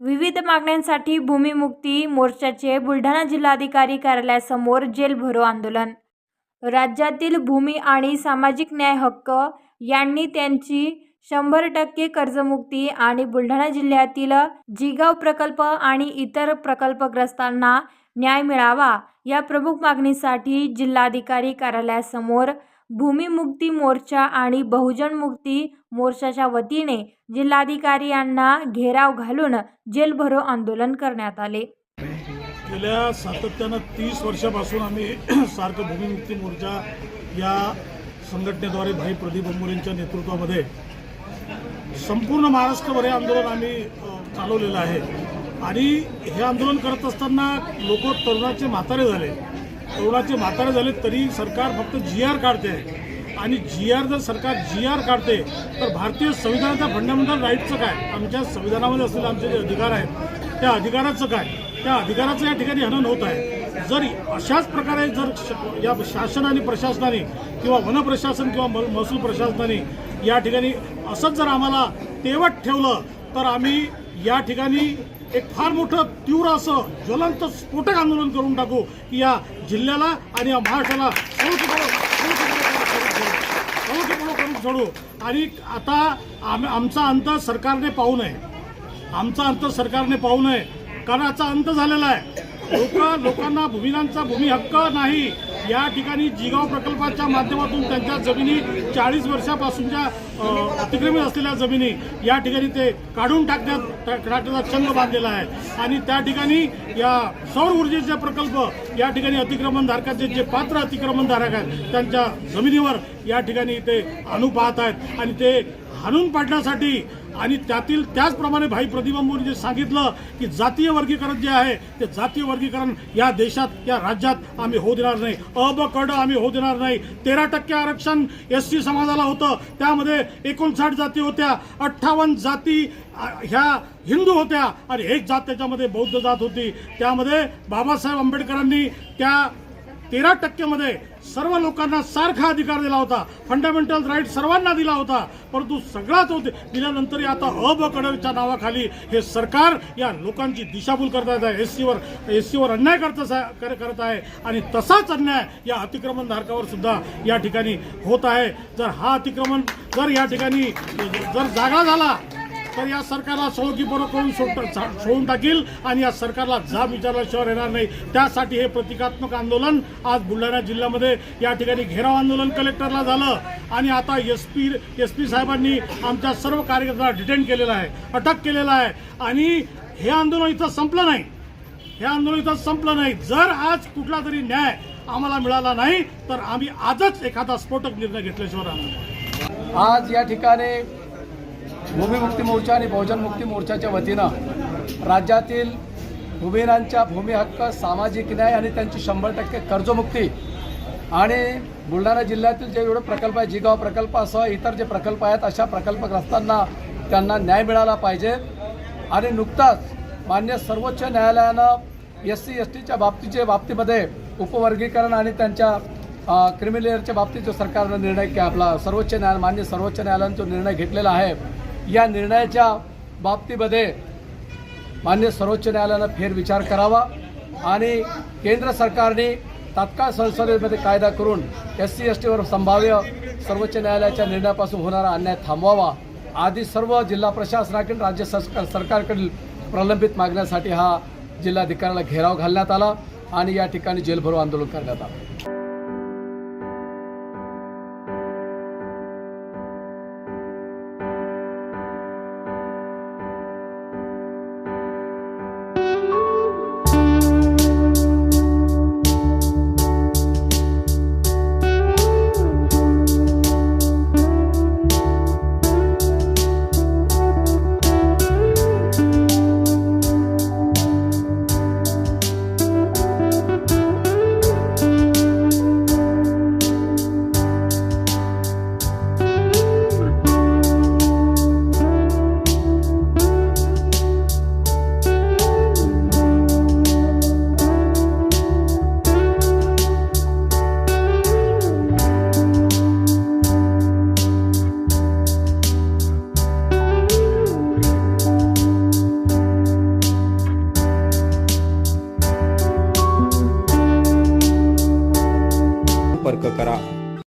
विविध मागण्यांसाठी भूमिमुक्ती मोर्चाचे बुलढाणा जिल्हाधिकारी कार्यालयासमोर जेल भरो आंदोलन. राज्यातील भूमी आणि सामाजिक न्याय हक्क यांनी त्यांची शंभर टक्के कर्जमुक्ती आणि बुलढाणा जिल्ह्यातील जिगाव प्रकल्प आणि इतर प्रकल्पग्रस्तांना न्याय मिळावा या प्रमुख मागणीसाठी जिल्हाधिकारी कार्यालयासमोर भूमिमुक्ती मोर्चा आणि बहुजन मुक्ती मोर्चाच्या वतीने जिल्हाधिकारी यांना घेराव घालून जेलभरो आंदोलन करण्यात आले. गेल्या सातत्यानं तीस वर्षापासून आम्ही सार्क भूमिमुक्ती मोर्चा या संघटनेद्वारे भाई प्रदीप अंबोलेंच्या नेतृत्वामध्ये संपूर्ण महाराष्ट्रभर हे आंदोलन आम्ही चालवलेलं आहे. आणि हे आंदोलन करत असताना लोक तरुणाचे म्हातारे झाले. कोणाचे म्हातारे झाले तरी सरकार फक्त जी आर काढते. आहे आणि जी आर जर सरकार जी आर काढते तर भारतीय संविधानाच्या फंडामेंटल राईटचं काय? आमच्या संविधानामध्ये असलेले आमचे जे अधिकार आहेत त्या अधिकाराचं काय? त्या अधिकाराचं या ठिकाणी हनन होत आहे. जर अशाच प्रकारे जर श- या शासन आणि प्रशासनाने किंवा वन प्रशासन किंवा म- महसूल प्रशासनाने या ठिकाणी असंच जर आम्हाला तेवट ठेवलं तर आम्ही या ठिकाणी एक फार मोठं तीव्र असं ज्वलंत स्फोटक आंदोलन करून टाकू की या जिल्ह्याला आणि या महाराष्ट्राला करून सोडू आणि आता आम आमचा अंत सरकारने पाहू नये. आमचा अंत सरकारने पाहू नये. कारण याचा अंत झालेला आहे. लोक लोकांना भूमिकांचा भूमी हक्क नाही. या ठिकाणी जिगाव प्रकल्पाच्या माध्यमातून त्यांच्या जमिनी चाळीस वर्षापासूनच्या अतिक्रमित असलेल्या जमिनी या ठिकाणी ते काढून टाकण्यात टाकण्याचा छंद बांधलेला आहे. आणि त्या ठिकाणी या सौर ऊर्जेचे प्रकल्प या ठिकाणी अतिक्रमणधारकाचे जे पात्र अतिक्रमणधारक आहेत त्यांच्या जमिनीवर या ठिकाणी ते आणू पाहत आहेत. आणि ते हाणून पाडण्यासाठी आणि त्यातील त्याचप्रमाणे भाई प्रतिबंबूंनी जे सांगितलं की जातीय वर्गीकरण जे आहे ते जातीय वर्गीकरण या देशात या राज्यात आम्ही होऊ देणार नाही. अबकड कड आम्ही होऊ देणार नाही. तेरा टक्के आरक्षण एस सी समाजाला होतं. त्यामध्ये एकोणसाठ जाती होत्या अठ्ठावन्न जाती ह्या हिंदू होत्या आणि एक जात त्याच्यामध्ये बौद्ध जात होती. त्यामध्ये बाबासाहेब आंबेडकरांनी त्या तेरा टक्केमध्ये सर्व लोकांना सारखा अधिकार दिला होता. फंडामेंटल राईट सर्वांना दिला होता. परंतु सगळाच होते. दिल्यानंतरही आता अ नावाखाली हे सरकार या लोकांची दिशाभूल करत आहे. एस सीवर एस सीवर अन्याय करत कर- करत आहे. आणि तसाच अन्याय या अतिक्रमणधारकावर सुद्धा या ठिकाणी होत आहे. जर हा अतिक्रमण जर या ठिकाणी जर जागा झाला तर या सरकारला सवकीपूर्वक करून सोड सोडून टाकील आणि या सरकारला जाब विचारल्याशिवाय येणार नाही. त्यासाठी हे प्रतिकात्मक आंदोलन आज बुलढाणा जिल्ह्यामध्ये या ठिकाणी घेराव आंदोलन कलेक्टरला झालं. आणि आता एस पी एस पी साहेबांनी आमच्या सर्व कार्यकर्त्यांना डिटेन केलेलं आहे अटक केलेलं आहे. आणि हे आंदोलन इथं संपलं नाही. हे आंदोलन इथं संपलं नाही. जर आज कुठला तरी न्याय आम्हाला मिळाला नाही तर आम्ही आजच एखादा स्फोटक निर्णय घेतल्याशिवाय राहणार आज या ठिकाणी भूमिमुक्ती मोर्चा आणि बहुजन मुक्ती मोर्चाच्या वतीनं राज्यातील भूमिहीनांच्या भूमी हक्क सामाजिक न्याय आणि त्यांची शंभर टक्के कर्जमुक्ती आणि बुलढाणा जिल्ह्यातील जे एवढे प्रकल्प आहे जिगाव प्रकल्पासह इतर जे प्रकल्प आहेत अशा प्रकल्पग्रस्तांना त्यांना न्याय मिळाला पाहिजे. आणि नुकताच मान्य सर्वोच्च न्यायालयानं एस सी एस टीच्या बाबतीचे बाबतीमध्ये उपवर्गीकरण आणि त्यांच्या क्रिमिलेअरच्या बाबतीत जो सरकारनं निर्णय आपला सर्वोच्च न्यायालय मान्य सर्वोच्च न्यायालयानं जो निर्णय घेतलेला आहे या निर्णयाच्या बाबतीमध्ये मान्य सर्वोच्च न्यायालयानं फेरविचार करावा आणि केंद्र सरकारने तात्काळ संसदेमध्ये कायदा करून एस सी एस टीवर संभाव्य सर्वोच्च न्यायालयाच्या निर्णयापासून होणारा अन्याय थांबवावा. आधी सर्व जिल्हा प्रशासनाकडील राज्य सरकार सरकारकडील प्रलंबित मागण्यासाठी हा जिल्हाधिकाऱ्याला घेराव घालण्यात आला आणि या ठिकाणी जेलभरो आंदोलन करण्यात आलं.